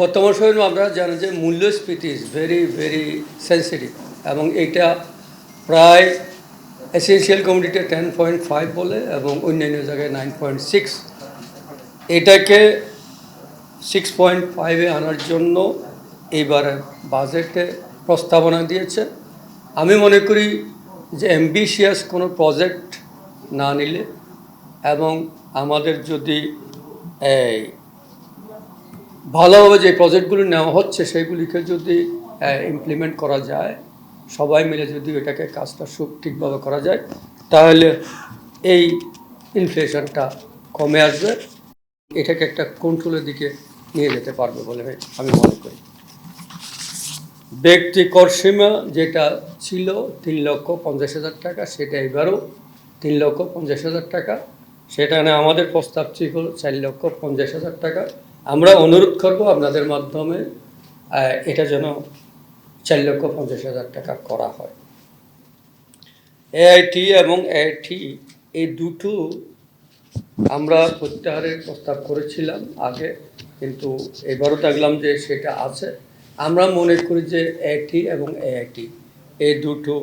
বর্তমান সময়ে আমরা জানি যে মূল্যস্ফীতি ইজ ভেরি ভেরি সেন্সিটিভ এবং এইটা প্রায় essential community ten point five বলে এবং অন্যান্য জায়গায় নাইন পয়েন্ট সিক্স এটাকে সিক্স পয়েন্ট ফাইভে আনার জন্য এইবারে বাজেটে প্রস্তাবনা দিয়েছে। আমি মনে করি যে অ্যাম্বিশিয়াস কোনো প্রজেক্ট না নিলে এবং আমাদের যদি এই ভালোভাবে যে প্রজেক্টগুলি নেওয়া হচ্ছে, সেগুলিকে যদি ইমপ্লিমেন্ট করা যায়, সবাই মিলে যদি এটাকে কাজটা সুখ ঠিকভাবে করা যায়, তাহলে এই ইনফ্লেশনটা কমে আসবে। এটাকে একটা কন্ট্রোলের দিকে নিয়ে যেতে পারবে বলে আমি মনে করি। ব্যক্তি করসীমা যেটা ছিল তিন লক্ষ পঞ্চাশ হাজার টাকা, সেটা এবারও তিন লক্ষ পঞ্চাশ হাজার টাকা। সেখানে আমাদের প্রস্তাব ছিল চার লক্ষ পঞ্চাশ হাজার টাকা। আমরা অনুরোধ করব আপনাদের মাধ্যমে এটা যেন চার লক্ষ পঞ্চাশ হাজার টাকা করা হয়। এআইটি এবং এআইটি এই দুটো আমরা প্রত্যাহারের প্রস্তাব করেছিলাম আগে, কিন্তু এবারও দেখলাম যে সেটা আছে। আমরা মনে করি যে এআইটি এবং এআইটি এই দুটো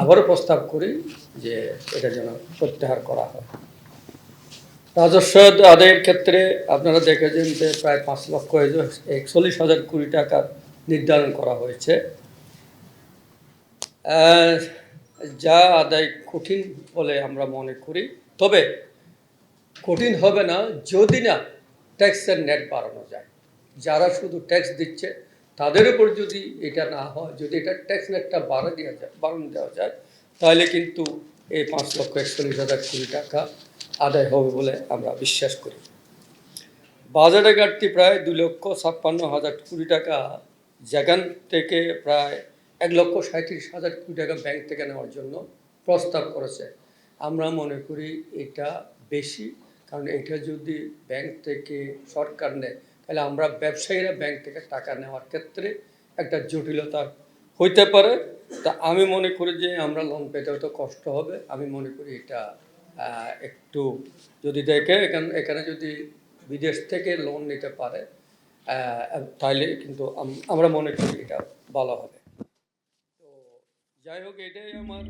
আবারও প্রস্তাব করি যে এটা যেন প্রত্যাহার করা হয়। রাজস্ব আদায়ের ক্ষেত্রে আপনারা দেখেছেন যে প্রায় পাঁচ লক্ষ একচল্লিশ হাজার কোটি টাকা নির্ধারণ করা হয়েছে। যা আদায় কঠিন বলে আমরা মনে করি। তবে কঠিন হবে না যদি না ট্যাক্সের নেট বাড়ানো যায়। যারা শুধু ট্যাক্স দিচ্ছে, তাদের উপর যদি এটা না হয়, যদি এটা ট্যাক্স নেটটা বাড়া দেওয়া যায়, বাড়ানো দেওয়া যায়, তাহলে কিন্তু এই পাঁচ লক্ষ একচল্লিশ হাজার কোটি টাকা আদায় হবে বলে আমরা বিশ্বাস করি। বাজারে ঘাটতি প্রায় দুই লক্ষ ছাপ্পান্ন হাজার কোটি টাকা। যেখান থেকে প্রায় এক লক্ষ সাঁত্রিশ হাজার কোটি টাকা ব্যাংক থেকে নেওয়ার জন্য প্রস্তাব করেছে। আমরা মনে করি এটা বেশি, কারণ এটা যদি ব্যাংক থেকে সরকার নেয়, তাহলে আমরা ব্যবসায়ীরা ব্যাংক থেকে টাকা নেওয়ার ক্ষেত্রে একটা জটিলতা হইতে পারে। তা আমি মনে করি যে আমরা লোন পেতে হয়তো কষ্ট হবে। আমি মনে করি এটা একটু যদি দেখে এখানে এখানে যদি বিদেশ থেকে লোন নিতে পারে তাহলে কিন্তু আমরা মনে করি এটা ভালো হবে। তো যাই হোক, এটাই আমার